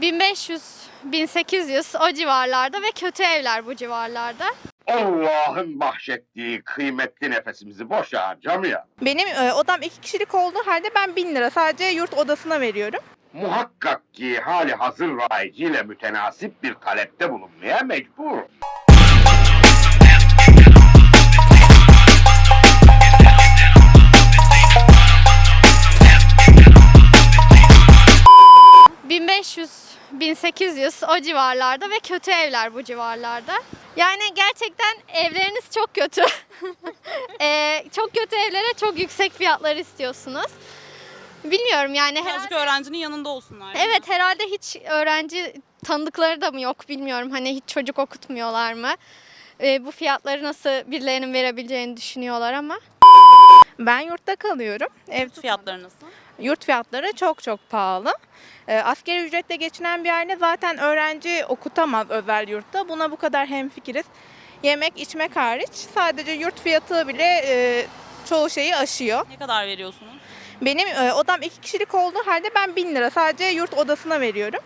1500-1800 o civarlarda ve kötü evler bu civarlarda. Allah'ın bahşettiği kıymetli nefesimizi boş harcamayalım. Benim e, odam iki kişilik olduğu halde ben 1000 lira sadece yurt odasına veriyorum. Muhakkak ki hali hazır rayiciyle mütenasip bir talepte bulunmaya mecbur. 1500-1800 o civarlarda ve kötü evler bu civarlarda. Yani gerçekten evleriniz çok kötü. Ee, çok kötü evlere çok yüksek fiyatlar istiyorsunuz. Bilmiyorum yani Birazcık herhalde, öğrencinin yanında olsunlar. evet herhalde hiç öğrenci tanıdıkları da mı yok bilmiyorum. Hani hiç çocuk okutmuyorlar mı? Ee, bu fiyatları nasıl birilerinin verebileceğini düşünüyorlar ama. Ben yurtta kalıyorum. Ev Fiyatları nasıl? Yurt fiyatları çok çok pahalı. E, askeri ücretle geçinen bir aile zaten öğrenci okutamaz özel yurtta. Buna bu kadar hemfikiriz. Yemek içmek hariç sadece yurt fiyatı bile e, çoğu şeyi aşıyor. Ne kadar veriyorsunuz? Benim e, odam iki kişilik olduğu halde ben 1000 lira sadece yurt odasına veriyorum.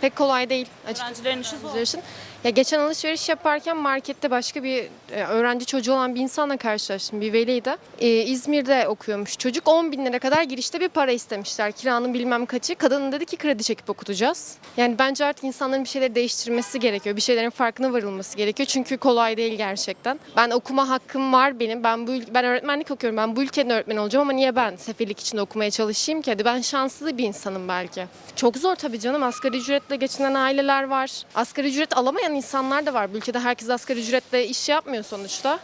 Pek kolay değil. Öğrencilerin işi zor. öğrenciler için. Ya geçen alışveriş yaparken markette başka bir e, öğrenci çocuğu olan bir insanla karşılaştım. Bir veliydi. E, İzmir'de okuyormuş çocuk. 10 bin lira kadar girişte bir para istemişler. Kiranın bilmem kaçı. Kadının dedi ki kredi çekip okutacağız. Yani bence artık insanların bir şeyleri değiştirmesi gerekiyor. Bir şeylerin farkına varılması gerekiyor. Çünkü kolay değil gerçekten. Ben okuma hakkım var benim. Ben bu ben öğretmenlik okuyorum. Ben bu ülkenin öğretmeni olacağım ama niye ben sefillik içinde okumaya çalışayım ki? Hadi ben şanslı bir insanım belki. Çok zor tabii canım. Asgari ücretle geçinen aileler var. Asgari ücret alamayan insanlar da var. Bu ülkede herkes asgari ücretle iş yapmıyor sonuçta.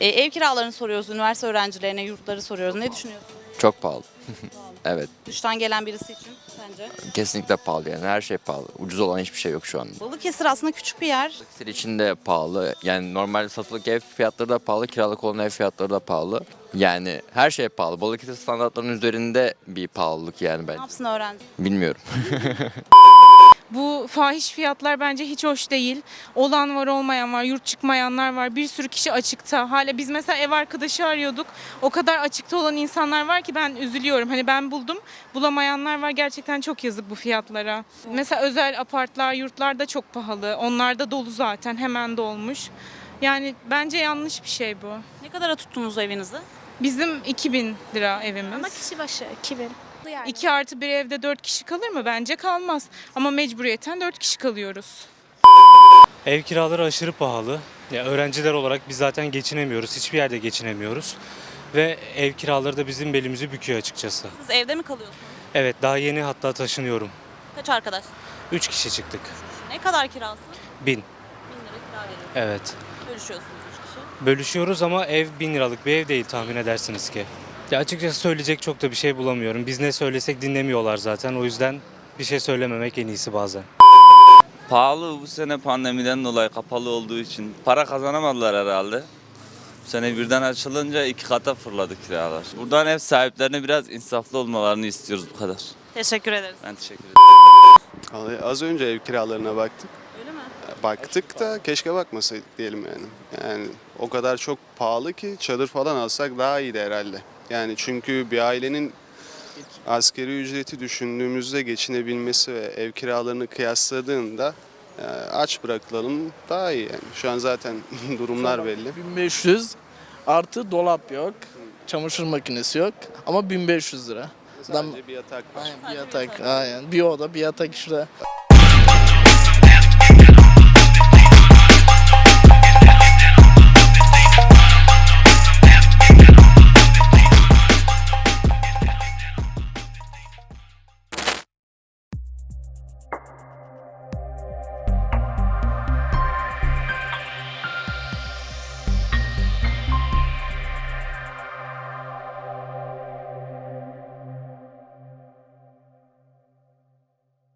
E, ev kiralarını soruyoruz, üniversite öğrencilerine yurtları soruyoruz. Ne düşünüyorsun? Çok pahalı. evet, Dıştan gelen birisi için sence? kesinlikle pahalı yani her şey pahalı. Ucuz olan hiçbir şey yok şu anda. Balıkesir aslında küçük bir yer. Balıkesir için de pahalı. Yani normal satılık ev fiyatları da pahalı, kiralık olan ev fiyatları da pahalı. Yani her şey pahalı. Balıkesir standartlarının üzerinde bir pahalılık yani Ne ben. yapsın öğrenci? Bilmiyorum. Bu fahiş fiyatlar bence hiç hoş değil. Olan var olmayan var, yurt çıkmayanlar var. Bir sürü kişi açıkta. Hala biz mesela ev arkadaşı arıyorduk. O kadar açıkta olan insanlar var ki ben üzülüyorum. Hani ben buldum, bulamayanlar var. Gerçekten çok yazık bu fiyatlara. Mesela özel apartlar, yurtlar da çok pahalı. Onlar da dolu zaten, hemen dolmuş. Yani bence yanlış bir şey bu. Ne kadara tuttunuz evinizi? Bizim 2000 lira evimiz. kişi başı 2000. Yani. 2 artı bir evde 4 kişi kalır mı? Bence kalmaz. Ama mecburiyeten 4 kişi kalıyoruz. Ev kiraları aşırı pahalı. Ya öğrenciler olarak biz zaten geçinemiyoruz. Hiçbir yerde geçinemiyoruz. Ve ev kiraları da bizim belimizi büküyor açıkçası. Siz evde mi kalıyorsunuz? Evet daha yeni hatta taşınıyorum. Kaç arkadaş? 3 kişi çıktık. Ne kadar kirası? 1000. Bin lira kira veriyorsunuz. Evet. Bölüşüyorsunuz üç kişi. Bölüşüyoruz ama ev 1000 liralık bir ev değil tahmin edersiniz ki. Ya açıkçası söyleyecek çok da bir şey bulamıyorum. Biz ne söylesek dinlemiyorlar zaten. O yüzden bir şey söylememek en iyisi bazen. Pahalı bu sene pandemiden dolayı kapalı olduğu için para kazanamadılar herhalde. Bu sene birden açılınca iki kata fırladı kiralar. Buradan ev sahiplerine biraz insaflı olmalarını istiyoruz bu kadar. Teşekkür ederiz. Ben teşekkür ederim. Vallahi Az önce ev kiralarına baktık. Öyle mi? Baktık da keşke bakmasaydık diyelim yani. Yani o kadar çok pahalı ki çadır falan alsak daha iyiydi herhalde. Yani çünkü bir ailenin askeri ücreti düşündüğümüzde geçinebilmesi ve ev kiralarını kıyasladığında e, aç bırakılalım daha iyi yani. Şu an zaten durumlar belli. 1500 artı dolap yok. Çamaşır makinesi yok ama 1500 lira. Sadece bir yatak var. Aynen bir yatak. Aynen bir oda bir yatak işte.